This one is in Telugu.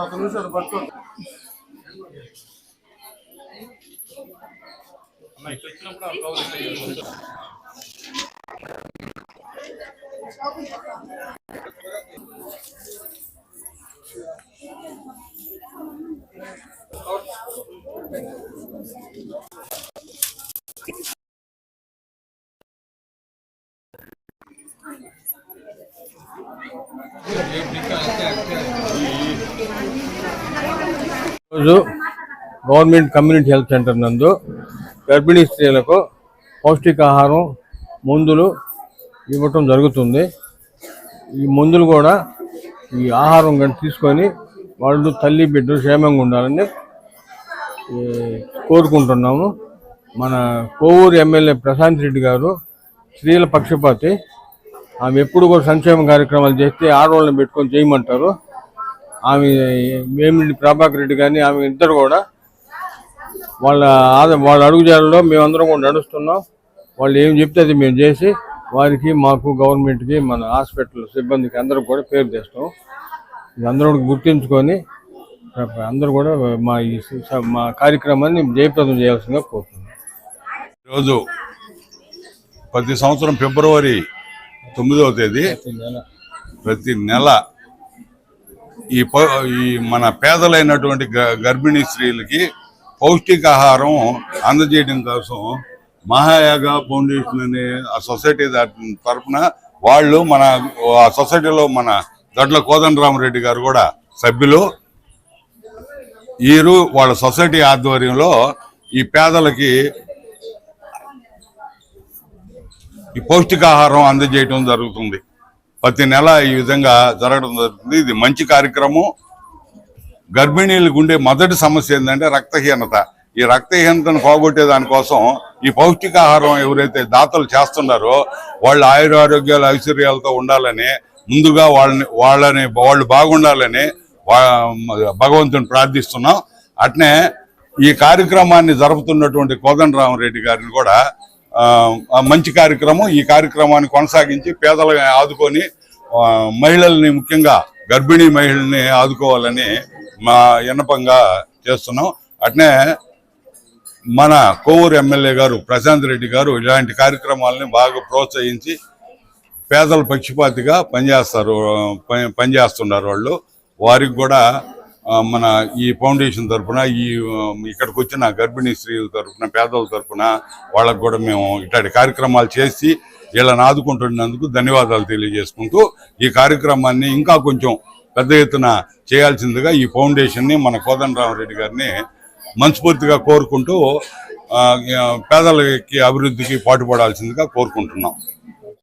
ఒక నిమిషం పట్టుకో వచ్చినప్పుడు రోజు గవర్నమెంట్ కమ్యూనిటీ హెల్త్ సెంటర్ నందు గర్భిణీ స్త్రీలకు పౌష్టికాహారం మందులు ఇవ్వటం జరుగుతుంది. ఈ మందులు కూడా ఈ ఆహారం కానీ తీసుకొని వాళ్ళు తల్లి బిడ్డలు క్షేమంగా ఉండాలని కోరుకుంటున్నాము. మన కోవూరు ఎమ్మెల్యే ప్రశాంత్ రెడ్డి గారు స్త్రీల పక్షపాతి ఆమె ఎప్పుడు కూడా సంక్షేమ కార్యక్రమాలు చేస్తే ఆడవాళ్ళని పెట్టుకొని చేయమంటారు. ఆమె వేమిరెడ్డి ప్రభాకర్ రెడ్డి కానీ ఆమె ఇద్దరు కూడా వాళ్ళ వాళ్ళ అడుగుజాలలో మేమందరం కూడా నడుస్తున్నాం. వాళ్ళు ఏం చెప్తే అది మేము చేసి వారికి మాకు గవర్నమెంట్కి మన హాస్పిటల్ సిబ్బందికి అందరూ కూడా పేరు చేస్తాం ఇది అందరూ కూడా గుర్తించుకొని అందరూ కూడా మా ఈ మా కార్యక్రమాన్ని జయప్రదం చేయాల్సిందిగా కోరుతున్నాం. ఈరోజు ప్రతి సంవత్సరం ఫిబ్రవరి తొమ్మిదవ తేదీ. ప్రతి నెల. ఈ ఈ మన పేదలైనటువంటి గర్భిణీ స్త్రీలకి పౌష్టికాహారం అందజేయడం కోసం మహాయాగ ఫౌండేషన్ అనే ఆ సొసైటీ తరఫున వాళ్ళు మన ఆ సొసైటీలో మన దొడ్ల కోదండరామరెడ్డి గారు కూడా సభ్యులు. వీరు వాళ్ళ సొసైటీ ఆధ్వర్యంలో ఈ పేదలకి ఈ పౌష్టికాహారం అందజేయడం జరుగుతుంది. ప్రతి నెల ఈ విధంగా జరగడం జరుగుతుంది. ఇది మంచి కార్యక్రమం. గర్భిణీలకు ఉండే మొదటి సమస్య ఏంటంటే రక్తహీనత. ఈ రక్తహీనతను పోగొట్టే దానికోసం ఈ పౌష్టికాహారం ఎవరైతే దాతలు చేస్తున్నారో వాళ్ళు ఆయురారోగ్యాలు ఐశ్వర్యాలతో ఉండాలని ముందుగా వాళ్ళని వాళ్ళని వాళ్ళు బాగుండాలని భగవంతుని ప్రార్థిస్తున్నాం. అట్నే ఈ కార్యక్రమాన్ని జరుపుతున్నటువంటి కోదండరామరెడ్డి గారిని కూడా మంచి కార్యక్రమం ఈ కార్యక్రమాన్ని కొనసాగించి పేదలను ఆదుకొని మహిళల్ని ముఖ్యంగా గర్భిణీ మహిళల్ని ఆదుకోవాలని మా విన్నపంగా చేస్తున్నాం. అట్నే మన కోవూరు ఎమ్మెల్యే గారు ప్రశాంత్ రెడ్డి గారు ఇలాంటి కార్యక్రమాలని బాగా ప్రోత్సహించి పేదల పక్షపాతిగా పనిచేస్తారు పని- పనిచేస్తున్నారు వాళ్ళు. వారికి కూడా మన ఈ ఫౌండేషన్ తరఫున ఈ ఇక్కడికి వచ్చిన గర్భిణీ స్త్రీల తరఫున పేదల తరఫున వాళ్ళకు కూడా మేము ఇట్లాంటి కార్యక్రమాలు చేసి వీళ్ళని ఆదుకుంటున్నందుకు ధన్యవాదాలు తెలియజేసుకుంటూ ఈ కార్యక్రమాన్ని ఇంకా కొంచెం పెద్ద ఎత్తున చేయాల్సిందిగా ఈ ఫౌండేషన్ని మన కోదండరామరెడ్డి గారిని మనస్ఫూర్తిగా కోరుకుంటూ పేదలకి అభివృద్ధికి పాటుపడాల్సిందిగా కోరుకుంటున్నాం.